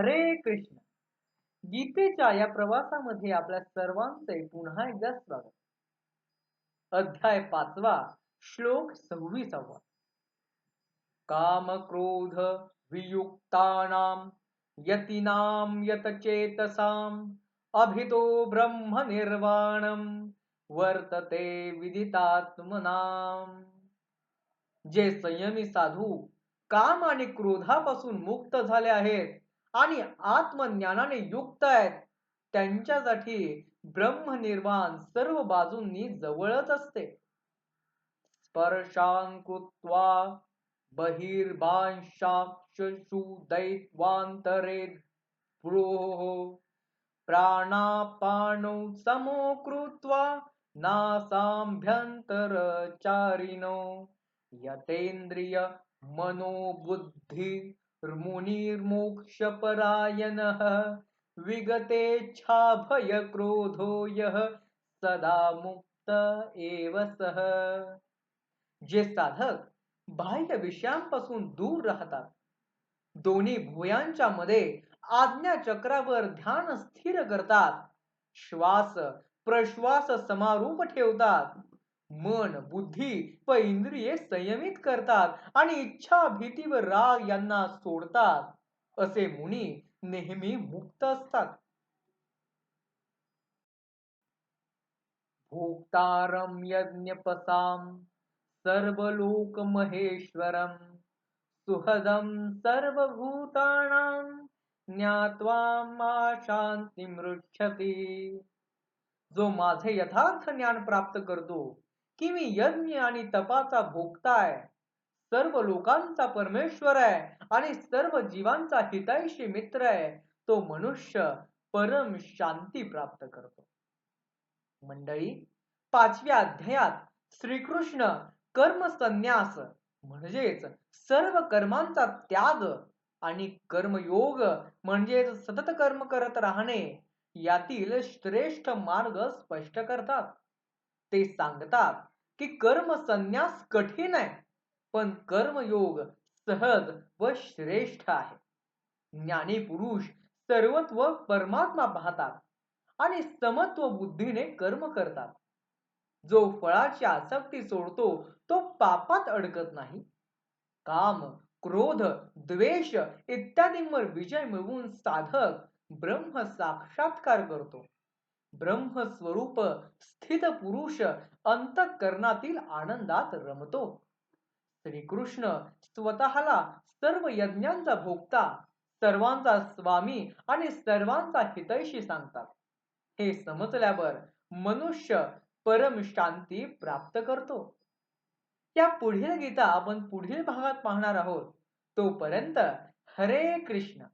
हरे कृष्ण. गीतेच्या या प्रवासामध्ये आपल्या सर्वांचे पुन्हा एकदा स्वागत. अध्याय पाचवा श्लोक सव्वीसावा. काम क्रोध वियुक्तानाम यतीनाम यतचेतसाम अभितो ब्रह्म निर्वाणम वर्तते विदितात्मनाम जे संयमी साधू काम आणि क्रोधापासून मुक्त झाले आहेत आणि आत्मज्ञानाने युक्त आहेत. त्यांच्यासाठी ब्रह्मनिर्वाण सर्व बाजूंनी जवळच असते. स्पर्शांकृत्वा बहिर्बांशाक्षु दैत्वांतरे समो कृत्वा नासाभ्यन्तरचारिणो यतेंद्रिय मनोबुद्धि मुनिर्मोक्षपरायणः विगतेच्छाभयक्रोधो यः सदा मुक्त एव सह जे साधक बाह्य विषयांपासून दूर राहतात दोन्ही भुयांच्या मध्ये आज्ञा चक्रावर ध्यान स्थिर करतात श्वास प्रश्वास समारूप ठेवतात मन बुद्धी व इंद्रिये संयमित करतात आणि इच्छा भीती व राग यांना सोडतात. असे मुनी नेहमी मुक्त असतात. भोक्तारम यज्ञपसाम सर्वलोक महेश्वरम सुहदम सर्वभूतानाम ज्ञात्वा मा शांती मृच्छती. जो माझे यथार्थ ज्ञान प्राप्त करतो की मी यज्ञ आणि तपाचा भोगता आहे. सर्व लोकांचा परमेश्वर आहे आणि सर्व जीवांचा हितायशी मित्र आहे. तो मनुष्य परम शांती प्राप्त करतो. मंडळी पाचव्या अध्यायात श्रीकृष्ण कर्मसन्यास म्हणजेच सर्व कर्मांचा त्याग आणि कर्मयोग म्हणजेच सतत कर्म करत राहणे यातील श्रेष्ठ मार्ग स्पष्ट करतात. ते सांगतात की कर्म संन्यास कठीण आहे पण कर्मयोग सहज व श्रेष्ठ आहे. ज्ञानी पुरुष सर्वत्व परमात्मा पाहतात आणि समत्व बुद्धीने कर्म करतात. जो फळाची आसक्ती सोडतो तो पापात अडकत नाही. काम क्रोध द्वेष इत्यादींवर विजय मिळवून साधक ब्रह्म साक्षात्कार करतो. ब्रह्मस्वरूप स्थित पुरुष अंतकरणातील आनंदात रमतो. श्रीकृष्ण स्वतःला सर्व यज्ञांचा भोगता सर्वांचा स्वामी आणि सर्वांचा हितैषी सांगतात. हे समजल्यावर मनुष्य परम शांती प्राप्त करतो. या पुढील गीता आपण पुढील भागात पाहणार आहोत. तोपर्यंत हरे कृष्ण.